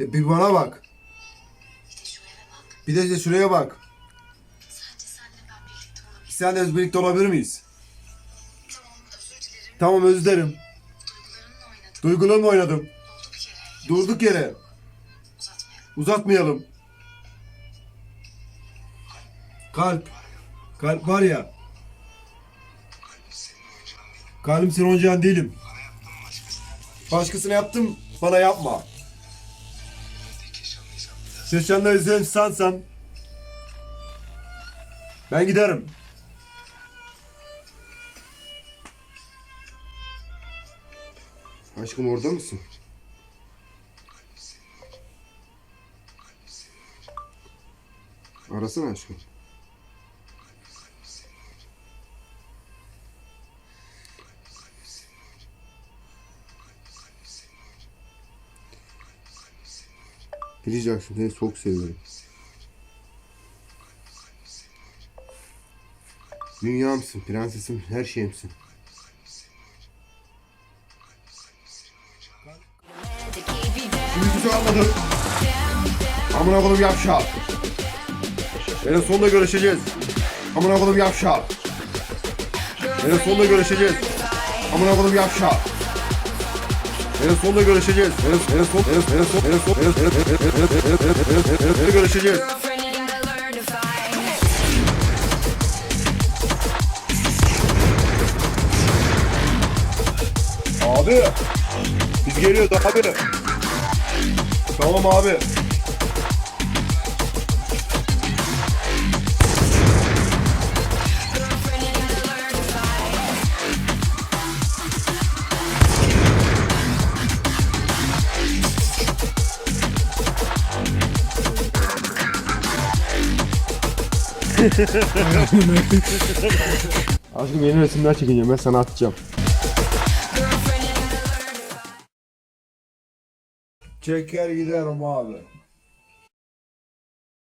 E, bir bana bak. Bir de de işte şuraya bak. Senle ben birlikte olabilir miyiz? Tamam özür dilerim. Tamam özür dilerim. Duygularımla oynadım. Durduk yere. Uzatmayalım. Uzatmayalım. Kalp. Kalp var ya. Kalbim senin oyuncağın değilim. Başkasına yaptım, bana yapma. Yaşanlar izleyen sensen. Ben giderim. Aşkım orada mısın? Arasana aşkım. Biricik aşkım seni çok seviyorum. Dünyamsın, prensesim, her şeyimsin. Şimdi güzel anladım. Amına koydum yavşak. En sonunda görüşeceğiz. Amına koydum yavşak. En sonunda görüşeceğiz. Amına koydum yavşak. En sonunda görüşeceğiz. En en son en en son en son en en en en en görüşeceğiz. Learn to fight. Abi. Biz geliyoruz abi. Tamam abi. Aşkım yeni resimler çekeceğim ben sana atacağım. Çeker giderim abi.